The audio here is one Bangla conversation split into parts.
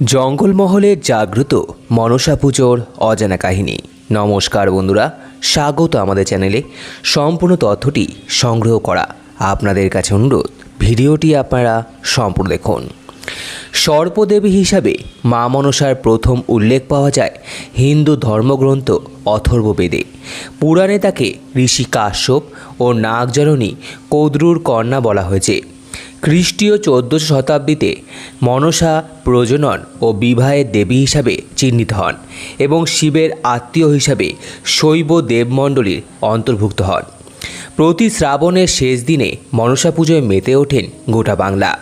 জঙ্গলমহলের জাগ্রত মনসা পুজোর অজানা কাহিনী। নমস্কার বন্ধুরা, স্বাগত আমাদের চ্যানেলে। সম্পূর্ণ তথ্যটি সংগ্রহ করা আপনাদের কাছে অনুরোধ। ভিডিওটি আপনারা সম্পূর্ণ দেখুন। সর্পদেবী হিসাবে মা মনসার প্রথম উল্লেখ পাওয়া যায় হিন্দু ধর্মগ্রন্থ অথর্ববেদে পুরাণে তাকে ঋষি কাশ্যপ ও নাগজননী কৌদ্রুর কন্যা বলা হয়েছে। খ্রিস্টীয় চোদ্দশো শতাব্দীতে মনসা প্রজনন ও বিবাহের দেবী হিসাবে চিহ্নিত হন এবং শিবের আত্মীয় হিসাবে শৈব দেবমণ্ডলীর অন্তর্ভুক্ত হন। প্রতি শ্রাবণের শেষ দিনে মনসা পুজোয় মেতে ওঠেন গোটা বাংলা।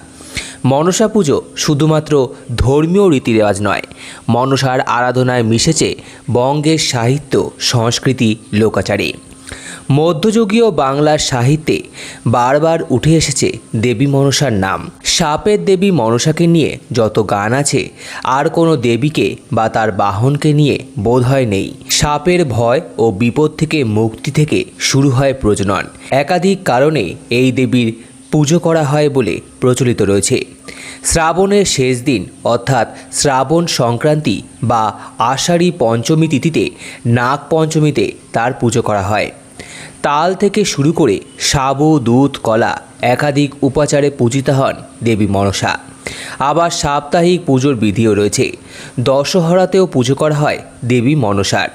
মনসা পুজো শুধুমাত্র ধর্মীয় রীতিরেওয়াজ নয়, মনসার আরাধনায় মিশেছে বঙ্গের সাহিত্য, সংস্কৃতি, লোকাচারে। মধ্যযুগীয় বাংলার সাহিত্যে বারবার উঠে এসেছে দেবী মনসার নাম। সাপের দেবী মনসাকে নিয়ে যত গান আছে, আর কোনো দেবীকে বা তার বাহনকে নিয়ে বোধহয় নেই। সাপের ভয় ও বিপদ থেকে মুক্তি থেকে শুরু হয় প্রজনন। একাধিক কারণে এই দেবীর পুজো করা হয় বলে প্রচলিত রয়েছে। শ্রাবণের শেষ দিন, অর্থাৎ শ্রাবণ সংক্রান্তি বা আষাঢ়ী পঞ্চমী তিথিতে নাগ পঞ্চমীতে তার পুজো করা হয়। তাল থেকে শুরু করে সাবু, দুধ, কলা একাধিক উপাচারে পূজিতা হন দেবী মনসা। আবার সাপ্তাহিক পুজোর বিধিও রয়েছে। দশহরাতেও পুজো করা হয় দেবী মনসার।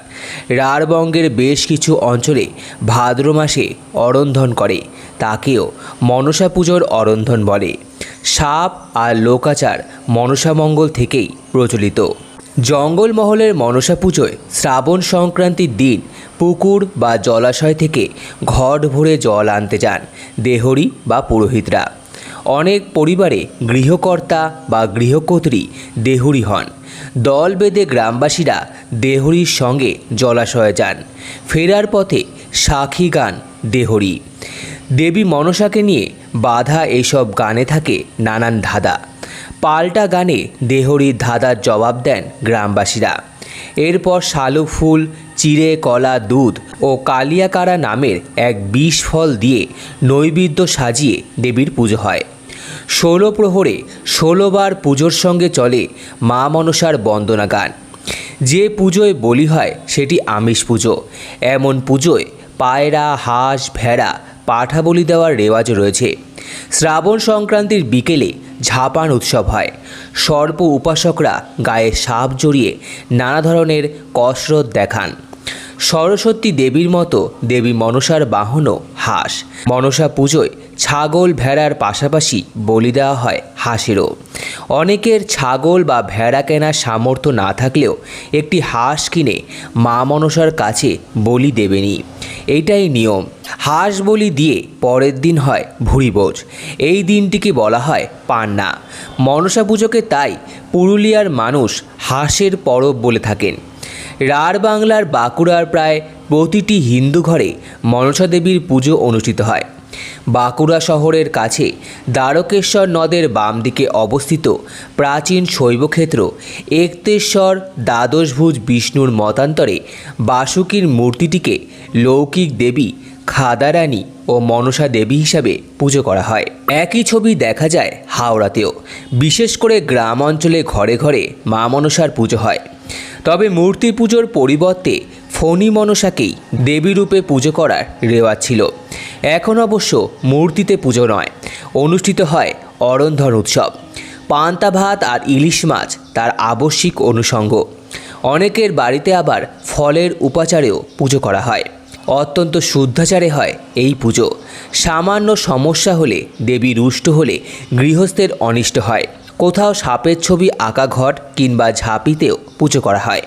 রাঢ়বঙ্গের বেশ কিছু অঞ্চলে ভাদ্র মাসে অরন্ধন করে, তাকেও মনসা পুজোর অরন্ধন বলে। সাপ আর লোকাচার মনসামঙ্গল থেকেই প্রচলিত। জঙ্গলমহলের মনসা পুজোয় শ্রাবণ সংক্রান্তির দিন পুকুর বা জলাশয় থেকে ঘট ভরে জল আনতে যান দেহরি বা পুরোহিতরা। অনেক পরিবারে গৃহকর্তা বা গৃহকর্ত্রী দেহুরি হন। দল বেঁধে গ্রামবাসীরা দেহরির সঙ্গে জলাশয়ে যান। ফেরার পথে সাক্ষী গান দেহরি। দেবী মনসাকে নিয়ে বাধা এইসব গানে থাকে নানান ধাঁধা। পাল্টা গানে দেহরির ধাঁধার জবাব দেন গ্রামবাসীরা। এরপর শালুক ফুল চিড়ে, কলা, দুধ ও কালিয়াকারা নামের এক বিষ ফল দিয়ে নৈবেদ্য সাজিয়ে দেবীর পুজো হয়। ষোলো প্রহরে ষোলোবার পুজোর সঙ্গে চলে মা মনসার বন্দনা গান। যে পুজোয় বলি হয় সেটি আমিষ পুজো। এমন পুজোয় পায়রা, হাঁস, ভেড়া পাঠা বলি দেওয়ার রেওয়াজ রয়েছে। শ্রাবণ সংক্রান্তির বিকেলে ঝাপান উৎসব হয়। সর্প উপাসকরা গায়ে সাপ জড়িয়ে নানা ধরনের কসরত দেখান। সরস্বতী দেবীর মতো দেবী মনসার বাহনও হাঁস। মনসা পুজোয় ছাগল ভেড়ার পাশাপাশি বলি দেওয়া হয় হাঁসেরও। অনেকের ছাগল বা ভেড়া কেনার সামর্থ্য না থাকলেও একটি হাঁস কিনে মা মনসার কাছে বলি দেবেনি। এইটাই নিয়ম। হাঁস বলি দিয়ে পরের দিন হয় ভুরিভোজ এই দিনটিকে বলা হয় পান্না। মনসা পুজোকে তাই পুরুলিয়ার মানুষ হাঁসের পরব বলে থাকেন। রাঢ় বাংলার বাঁকুড়ার প্রায় প্রতিটি হিন্দু ঘরে মনসা দেবীর পুজো অনুষ্ঠিত হয়। বাঁকুড়া শহরের কাছে দ্বারকেশ্বর নদের বাম দিকে অবস্থিত প্রাচীন শৈবক্ষেত্র একতেশ্বর দ্বাদশভুজ বিষ্ণুর মতান্তরে বাসুকীর মূর্তিটিকে লৌকিক দেবী খাদারানী ও মনসা দেবী হিসাবে পুজো করা হয়। একই ছবি দেখা যায় হাওড়াতেও। বিশেষ করে গ্রাম অঞ্চলে ঘরে ঘরে মা মনসার পুজো হয়। তবে মূর্তি পুজোর পরিবর্তে ফণী মনসাকেই দেবীরূপে পুজো করার রেওয়াজ ছিল। এখন অবশ্য মূর্তিতে পুজো নয়, অনুষ্ঠিত হয় অরন্ধন উৎসব। পান্তা ভাত আর ইলিশ মাছ তার আবশ্যিক অনুষঙ্গ। অনেকের বাড়িতে আবার ফলের উপাচারেও পুজো করা হয়। অত্যন্ত শুদ্ধাচারে হয় এই পুজো। সামান্য সমস্যা হলে দেবী রুষ্ট হলে গৃহস্থের অনিষ্ট হয়। কোথাও সাপের ছবি আঁকা ঘট কিংবা ঝাঁপিতেও পুজো করা হয়।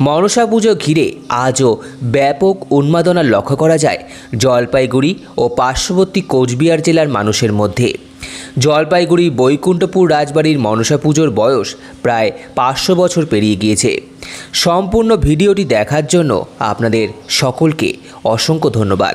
মনসা পুজো ঘিরে আজও ব্যাপক উন্মাদনা লক্ষ্য করা যায় জলপাইগুড়ি ও পার্শ্ববর্তী কোচবিহার জেলার মানুষের মধ্যে। জলপাইগুড়ি, বৈকুণ্ঠপুর রাজবাড়ির মনসা পুজোর বয়স প্রায় পাঁচশো বছর পেরিয়ে গিয়েছে। সম্পূর্ণ ভিডিওটি দেখার জন্য আপনাদের সকলকে অসংখ্য ধন্যবাদ।